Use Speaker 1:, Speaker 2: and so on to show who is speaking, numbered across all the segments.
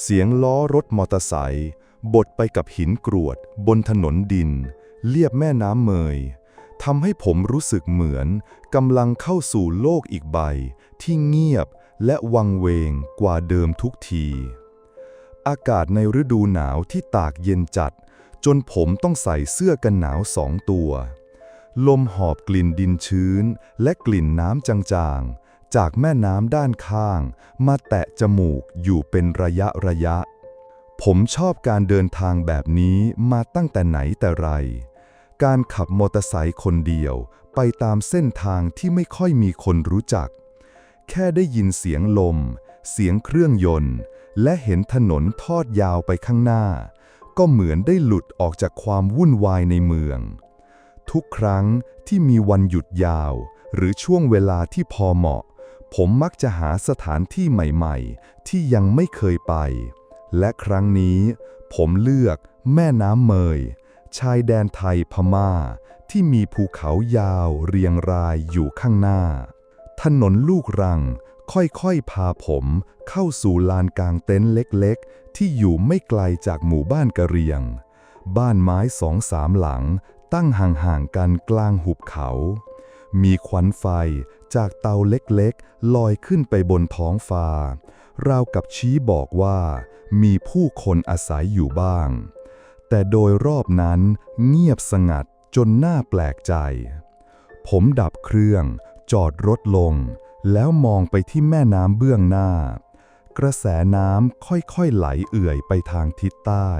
Speaker 1: เสียงล้อรถมอเตอร์ไซค์บดไปกับหินกรวด บนถนนดิน เลียบแม่น้ำเมยทำให้ผมรู้สึกเหมือนกำลังเข้าสู่โลกอีกใบ ที่เงียบและวังเวงกว่าเดิมทุกที อากาศในฤดูหนาวที่ตากเย็นจัด จนผมต้องใส่เสื้อกันหนาวสองตัว ลมหอบกลิ่นดินชื้นและกลิ่นน้ำจางๆ จากแม่น้ำด้านข้าง มาแตะจมูกอยู่เป็นระยะระยะ ผมชอบการเดินทางแบบนี้มาตั้งแต่ไหนแต่ไร การขับมอเตอร์ไซค์คนเดียวไปตามเส้นทางที่ไม่ค่อยมีคนรู้จัก แค่ได้ยินเสียงลม เสียงเครื่องยนต์ และเห็นถนนทอดยาวไปข้างหน้า ก็เหมือนได้หลุดออกจากความวุ่นวายในเมือง ทุกครั้งที่มีวันหยุดยาว หรือช่วงเวลาที่พอเหมาะ ผมมักจะหาสถานที่ใหม่ๆ ที่ยังไม่เคยไป และครั้งนี้ผมเลือกแม่น้ำเมย ชายแดนไทยพม่า ที่มีภูเขายาวเรียงรายอยู่ข้างหน้า ถนนลูกรังค่อยๆ พาผมเข้าสู่ลานกลางเต็นท์เล็กๆ ที่อยู่ไม่ไกลจากหมู่บ้านกะเรียง บ้านไม้สองสามหลังตั้งห่างๆกันกลางหุบเขา มีควันไฟ จากเตาเล็กๆ ลอยขึ้นไปบนท้องฟ้า ราวกับชี้บอกว่ามีผู้คนอาศัยอยู่บ้าง แต่โดยรอบนั้นเงียบสงัดจนน่าแปลกใจ ผมดับเครื่อง จอดรถลง แล้วมองไปที่แม่น้ำเบื้องหน้า กระแสน้ำค่อยๆไหลเอื่อยไปทางทิศใต้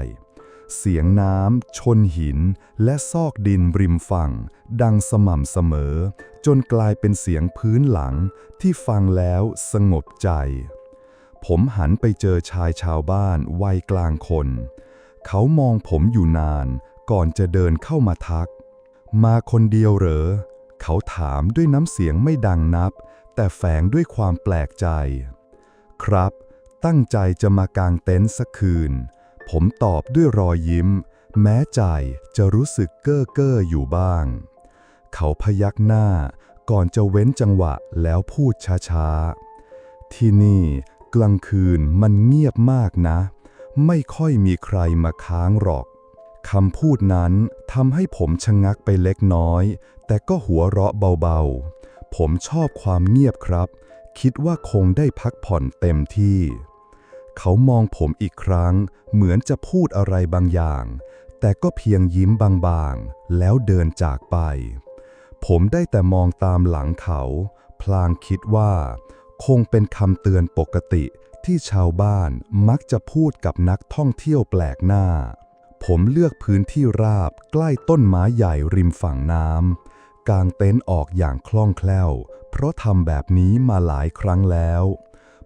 Speaker 1: เสียงน้ำชนหิน และซอกดินริมฝั่ง ดังสม่ำเสมอ จนกลายเป็นเสียงพื้นหลังที่ฟังแล้วสงบใจ ผมหันไปเจอชายชาวบ้านวัยกลางคน เขามองผมอยู่นานก่อนจะเดินเข้ามาทัก มาคนเดียวเหรอ เขาถามด้วยน้ำเสียงไม่ดังนับ แต่แฝงด้วยความแปลกใจ ครับ ตั้งใจจะมากางเต็นท์สักคืน ผมตอบด้วยรอยยิ้ม แม้ใจจะรู้สึกเก้อเก้ออยู่บ้าง เขาพยักหน้าก่อนจะเว้นจังหวะแล้วพูดช้าๆ ที่นี่กลางคืนมันเงียบมากนะ ไม่ค่อยมีใครมาค้างหรอกคำพูดนั้นทำให้ผมชะงักไปเล็กน้อย แต่ก็หัวเราะเบาๆ ผมชอบความเงียบครับ คิดว่าคงได้พักผ่อนเต็มที่ เขามองผมอีกครั้ง เหมือนจะพูดอะไรบางอย่าง แต่ก็เพียงยิ้มบางๆ แล้วเดินจากไป ผมได้แต่มองตามหลังเขา พลางคิดว่า คงเป็นคำเตือนปกติที่ชาวบ้านมักจะพูดกับนักท่องเที่ยวแปลกหน้า ผมเลือกพื้นที่ราบใกล้ต้นไม้ใหญ่ริมฝั่งน้ำกางเต็นท์ออกอย่างคล่องแคล่ว เพราะทำแบบนี้มาหลายครั้งแล้ว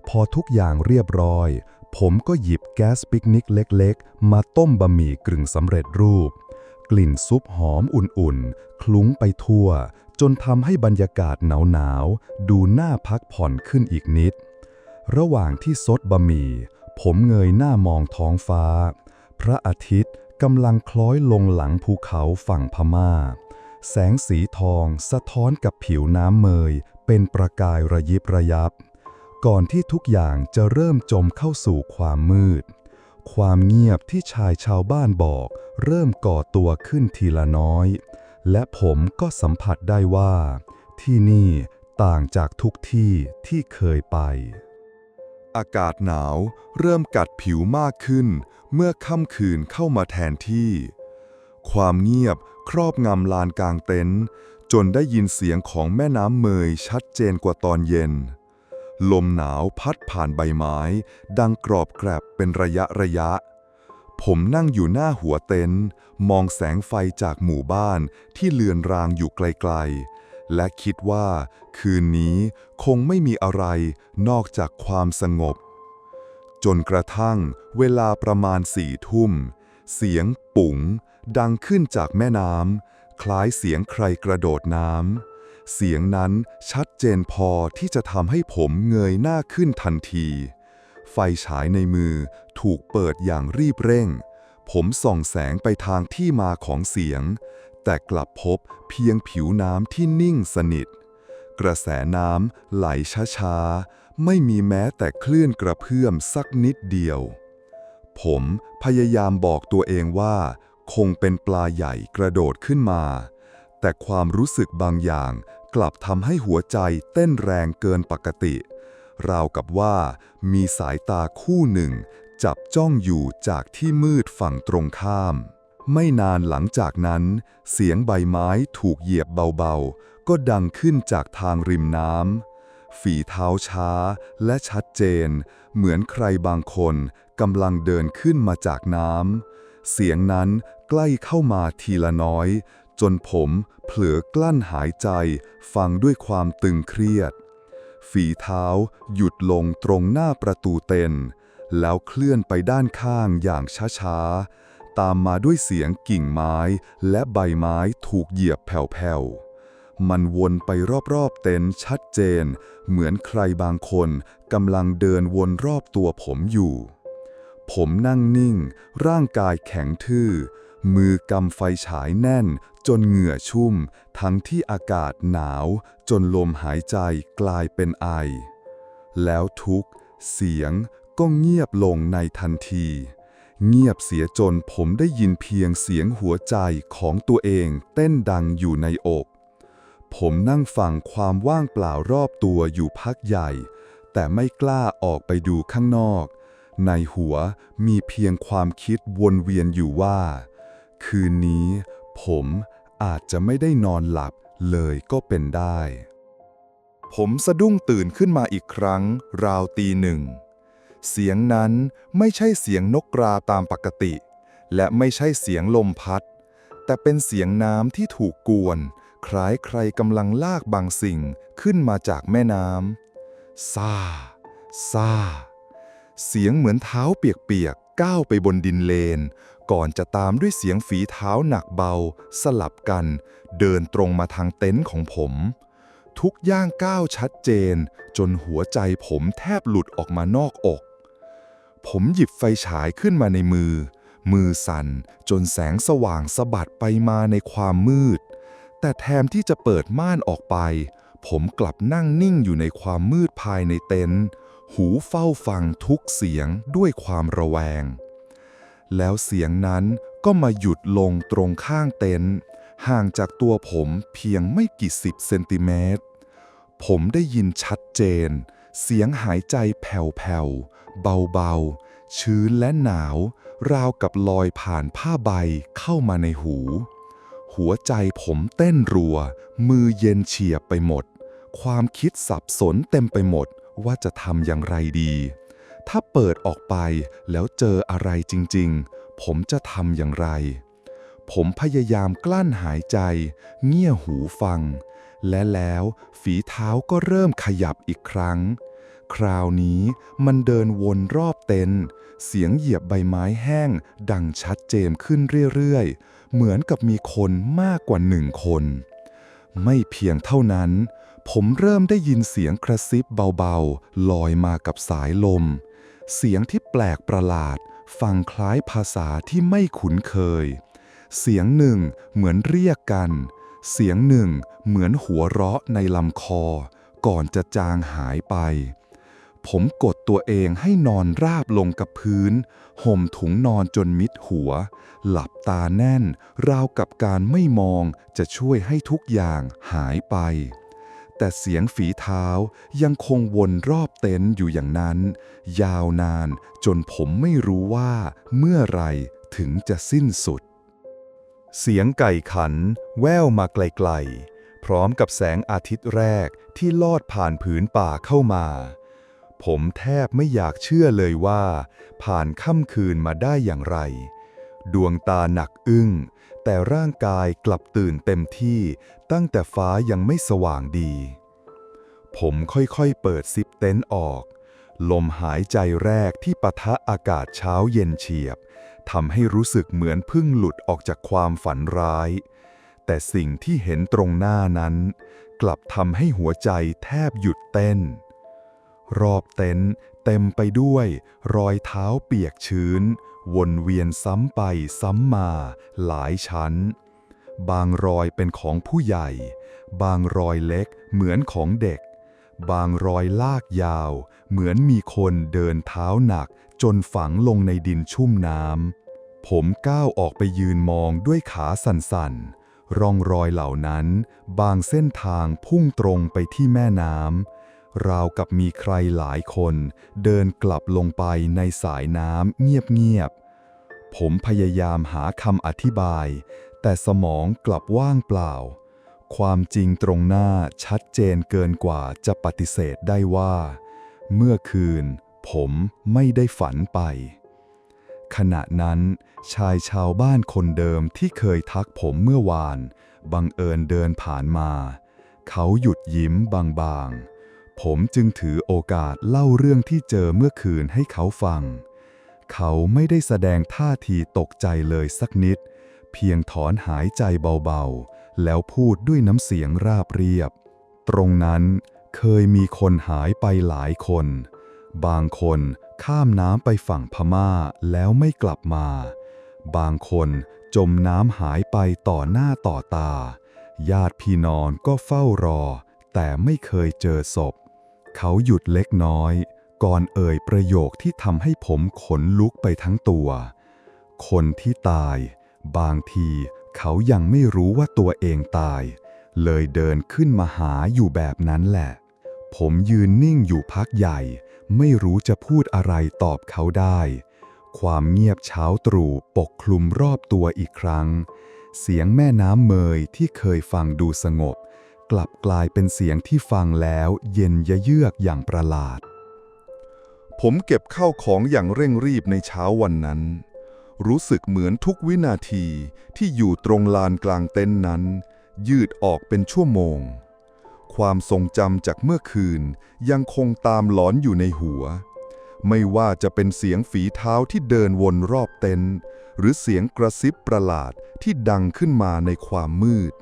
Speaker 1: พอทุกอย่างเรียบร้อย ผมก็หยิบแก๊สปิกนิกเล็กๆ มาต้มบะหมี่กึ่งสำเร็จรูป กลิ่นซุปหอมอุ่นๆ คลุ้งไปทั่ว จนทำให้บรรยากาศหนาวๆ ดูน่าพักผ่อนขึ้นอีกนิด ระหว่างที่ซดบะหมี่ ผมเงยหน้ามองท้องฟ้า พระอาทิตย์กำลังคล้อยลงหลังภูเขาฝั่งพม่า แสงสีทองสะท้อนกับผิวน้ำเมย เป็นประกายระยิบระยับ ก่อนที่ทุกอย่างจะเริ่มจมเข้าสู่ความมืด ความเงียบที่ชายชาวบ้านบอก เริ่มก่อตัวขึ้นทีละน้อย และผมก็สัมผัสได้ว่า ที่นี่ต่างจากทุกที่ที่เคยไป อากาศหนาวเริ่มกัดผิวมากขึ้น เมื่อค่ำคืนเข้ามาแทนที่ ความเงียบครอบงำลานกลางเต็นท์จนได้ยินเสียงของแม่น้ำเมยชัดเจนกว่าตอนเย็น ลมหนาวพัดผ่านใบไม้ ดังกรอบแกรบเป็นระยะระยะ ผมนั่งอยู่หน้าหัวเต็นท์มองแสงไฟจากหมู่บ้านที่เลือนรางอยู่ไกลๆ และคิดว่า คืนนี้คงไม่มีอะไรนอกจากความสงบ จนกระทั่งเวลาประมาณสี่ทุ่ม เสียงปุ๋งดังขึ้นจากแม่น้ำคล้ายเสียงใครกระโดดน้ำ เสียงนั้นชัดเจนพอที่จะทำให้ผมเงยหน้าขึ้นทันที ไฟฉายในมือถูกเปิดอย่างรีบเร่ง ผมส่องแสงไปทางที่มาของเสียง แต่กลับพบเพียงผิวน้ำที่นิ่งสนิท กระแสน้ำไหลช้าๆ ไม่มีแม้แต่คลื่นกระเพื่อมสักนิดเดียว ผมพยายามบอกตัวเองว่า คงเป็นปลาใหญ่กระโดดขึ้นมา แต่ความรู้สึกบางอย่าง กลับทำให้หัวใจเต้นแรงเกินปกติ ราวกับว่า มีสายตาคู่หนึ่ง จับจ้องอยู่จากที่มืดฝั่งตรงข้าม ไม่นานหลังจากนั้น เสียงใบไม้ถูกเหยียบเบาๆ ก็ดังขึ้นจากทางริมน้ำฝีเท้าช้าและชัดเจน เหมือนใครบางคนกำลังเดินขึ้นมาจากน้ำ เสียงนั้นใกล้เข้ามาทีละน้อย จนผมเผลอกลั้นหายใจฟังด้วยความตึงเครียด ฝีเท้าหยุดลงตรงหน้าประตูเต็น แล้วเคลื่อนไปด้านข้างอย่างช้าๆ ตามมาด้วยเสียงกิ่งไม้และใบไม้ถูกเหยียบแผ่วๆมันวนไปรอบๆเต็นท์ชัดเจน เหมือนใครบางคนกำลังเดินวนรอบตัวผมอยู่ ผมนั่งนิ่ง ร่างกายแข็งทื่อ มือกำไฟฉายแน่นจนเหงื่อชุ่ม ทั้งที่อากาศหนาว จนลมหายใจกลายเป็นไอ แล้วทุกเสียงก็เงียบลงในทันที เงียบเสียจนผมได้ยินเพียงเสียงหัวใจของตัวเองเต้นดังอยู่ในอก ผมนั่งฟังความว่างเปล่ารอบตัวอยู่พักใหญ่ แต่ไม่กล้าออกไปดูข้างนอก ในหัวมีเพียงความคิดวนเวียนอยู่ว่า คืนนี้ผมอาจจะไม่ได้นอนหลับเลยก็เป็นได้ ผมสะดุ้งตื่นขึ้นมาอีกครั้ง ราวตีหนึ่ง เสียงนั้นไม่ใช่เสียงนกกราตามปกติ และไม่ใช่เสียงลมพัด แต่เป็นเสียงน้ำที่ถูกกวน คล้ายใครกำลังลากบางสิ่งขึ้นมาจากแม่น้ำซาซาเสียงเหมือนเท้าเปียกๆก้าวไปบนดินเลน ก่อนจะตามด้วยเสียงฝีเท้าหนักเบา สลับกัน เดินตรงมาทางเต็นท์ของผม ทุกย่างก้าวชัดเจน จนหัวใจผมแทบหลุดออกมานอกอก ผมหยิบไฟฉายขึ้นมาในมือ มือสั่นจนแสงสว่างสะบัดไปมาในความมืด แต่แทนที่จะเปิดม่านออกไป ผมกลับนั่งนิ่งอยู่ในความมืดภายในเต็นท์ หูเฝ้าฟังทุกเสียงด้วยความระแวง แล้วเสียงนั้นก็มาหยุดลงตรงข้างเต็นท์ห่างจากตัวผมเพียงไม่กี่สิบเซนติเมตร ผมได้ยินชัดเจน เสียงหายใจแผ่วๆ เบาๆ ชื้นและหนาว ราวกับลอยผ่านผ้าใบเข้ามาในหู หัวใจผมเต้นรัว มือเย็นเฉียบไปหมด ความคิดสับสนเต็มไปหมด ว่าจะทำอย่างไรดี ถ้าเปิดออกไปแล้วเจออะไรจริง ๆ ผมจะทำอย่างไร ผมพยายามกลั้นหายใจ เงี่ยหูฟัง และแล้วฝีเท้าก็เริ่มขยับอีกครั้ง คราวนี้มันเดินวนรอบเต็นท์เสียงเหยียบใบไม้แห้ง ดังชัดเจนขึ้นเรื่อยๆ เหมือนกับมีคนมากกว่าหนึ่งคน ไม่เพียงเท่านั้น ผมเริ่มได้ยินเสียงกระซิบเบาๆ ลอยมากับสายลม เสียงที่แปลกประหลาด ฟังคล้ายภาษาที่ไม่คุ้นเคย เสียงหนึ่งเหมือนเรียกกัน เสียงหนึ่งเหมือนหัวเราะในลำคอ ก่อนจะจางหายไป ผมกดตัวเองให้นอนราบลงกับพื้น ห่มถุงนอนจนมิดหัว หลับตาแน่น ราวกับการไม่มองจะช่วยให้ทุกอย่างหายไป แต่เสียงฝีเท้ายังคงวนรอบเต็นท์อยู่อย่างนั้น ยาวนานจนผมไม่รู้ว่าเมื่อไรถึงจะสิ้นสุด เสียงไก่ขัน แววมาไกลๆ พร้อมกับแสงอาทิตย์แรกที่ลอดผ่านผืนป่าเข้ามา ผมแทบไม่อยากเชื่อเลยว่า ผ่านค่ำคืนมาได้อย่างไร ดวงตาหนักอึ้ง แต่ร่างกายกลับตื่นเต็มที่ตั้งแต่ฟ้ายังไม่สว่างดี ผมค่อยๆเปิดซิปเต็นท์ออก ลมหายใจแรกที่ปะทะอากาศเช้าเย็นเฉียบทำให้รู้สึกเหมือนเพึ่งหลุดออกจากความฝันร้าย แต่สิ่งที่เห็นตรงหน้านั้น กลับทำให้หัวใจแทบหยุดเต้น รอบเต็นท์เต็มไปด้วย รอยเท้าเปียกชื้น วนเวียนซ้ำไปซ้ำมาหลายชั้น บางรอยเป็นของผู้ใหญ่ บางรอยเล็กเหมือนของเด็ก บางรอยลากยาว เหมือนมีคนเดินเท้าหนัก จนฝังลงในดินชุ่มน้ำ ผมก้าวออกไปยืนมองด้วยขาสั่นๆ ร่องรอยเหล่านั้น บางเส้นทางพุ่งตรงไปที่แม่น้ำ ราวกับมีใครหลายคน เดินกลับลงไปในสายน้ำเงียบๆ ผมพยายามหาคำอธิบาย แต่สมองกลับว่างเปล่า ความจริงตรงหน้าชัดเจนเกินกว่าจะปฏิเสธได้ว่า เมื่อคืน ผมไม่ได้ฝันไป ขณะนั้น ชายชาวบ้านคนเดิมที่เคยทักผมเมื่อวาน บังเอิญเดินผ่านมา เขาหยุดยิ้มบางๆ ผมจึงถือโอกาสเล่าเรื่องที่เจอเมื่อคืนให้เขาฟัง เขาไม่ได้แสดงท่าทีตกใจเลยสักนิด เพียงถอนหายใจเบาๆ แล้วพูดด้วยน้ำเสียงราบเรียบ ตรงนั้นเคยมีคนหายไปหลายคน บางคนข้ามน้ำไปฝั่งพม่าแล้วไม่กลับมา บางคนจมน้ำหายไปต่อหน้าต่อตา ญาติพี่น้องก็เฝ้ารอ แต่ไม่เคยเจอศพ เขาหยุดเล็กน้อย ก่อนเอ่ยประโยคที่ทำให้ผมขนลุกไปทั้งตัว คนที่ตาย บางทีเขายังไม่รู้ว่าตัวเองตาย เลยเดินขึ้นมาหาอยู่แบบนั้นแหละ ผมยืนนิ่งอยู่พักใหญ่ ไม่รู้จะพูดอะไรตอบเขาได้ ความเงียบเช้าตรู่ปกคลุมรอบตัวอีกครั้ง เสียงแม่น้ำเมยที่เคยฟังดูสงบ กลับกลายเป็นเสียงที่ฟังแล้วเย็นยะเยือกอย่างประหลาด ผมเก็บเข้าของอย่างเร่งรีบในเช้าวันนั้น รู้สึกเหมือนทุกวินาทีที่อยู่ตรงลานกลางเต็นท์นั้น ยืดออกเป็นชั่วโมง ความทรงจำจากเมื่อคืนยังคงตามหลอนอยู่ในหัว ไม่ว่าจะเป็นเสียงฝีเท้าที่เดินวนรอบเต็นท์หรือเสียงกระซิบประหลาดที่ดังขึ้นมาในความมืด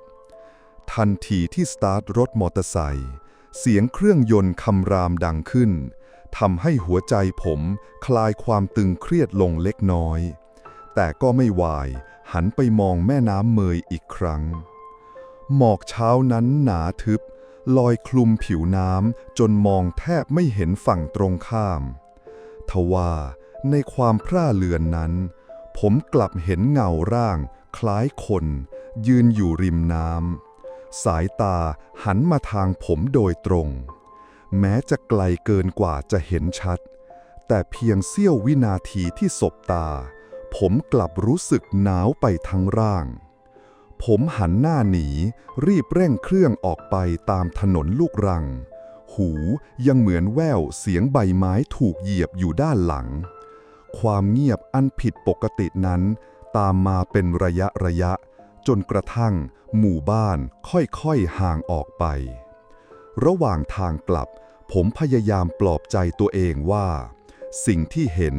Speaker 1: ทันทีที่สตาร์ทรถมอเตอร์ไซค์เสียงเครื่องยนต์คำรามดังขึ้นทำให้หัวใจผมคลายความตึงเครียดลงเล็กน้อย แต่ก็ไม่วาย หันไปมองแม่น้ำเมยอีกครั้ง หมอกเช้านั้นหนาทึบ ลอยคลุมผิวน้ำจนมองแทบไม่เห็นฝั่งตรงข้าม ทว่าในความพร่าเลือนนั้น ผมกลับเห็นเงาร่าง คล้ายคน ยืนอยู่ริมน้ำ สายตาหันมาทางผมโดยตรง แม้จะไกลเกินกว่าจะเห็นชัด แต่เพียงเสี้ยววินาทีที่สบตา ผมกลับรู้สึกหนาวไปทั้งร่าง ผมหันหน้าหนีรีบเร่งเครื่องออกไปตามถนนลูกรัง หูยังเหมือนแววเสียงใบไม้ถูกเหยียบอยู่ด้านหลัง ความเงียบอันผิดปกตินั้น ตามมาเป็นระยะระยะ จนกระทั่ง หมู่บ้านค่อยๆห่างออกไป ระหว่างทางกลับ ผมพยายามปลอบใจตัวเองว่า สิ่งที่เห็น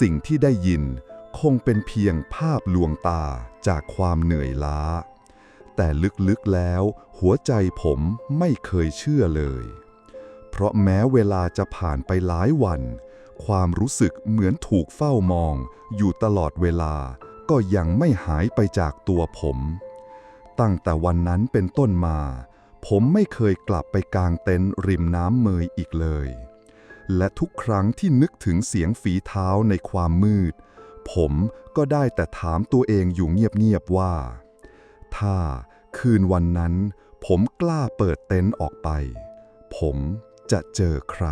Speaker 1: สิ่งที่ได้ยิน คงเป็นเพียงภาพลวงตาจากความเหนื่อยล้า แต่ลึกๆแล้ว หัวใจผมไม่เคยเชื่อเลย เพราะแม้เวลาจะผ่านไปหลายวัน ความรู้สึกเหมือนถูกเฝ้ามองอยู่ตลอดเวลา ก็ยังไม่หายไปจากตัวผม ตั้งแต่วันนั้นเป็นต้นมา ผมไม่เคยกลับไปกางเต็นท์ริมน้ำเมยอีกเลย และทุกครั้งที่นึกถึงเสียงฝีเท้าในความมืด ผมก็ได้แต่ถามตัวเองอยู่เงียบๆว่า ถ้าคืนวันนั้น ผมกล้าเปิดเต็นท์ออกไป ผมจะเจอใคร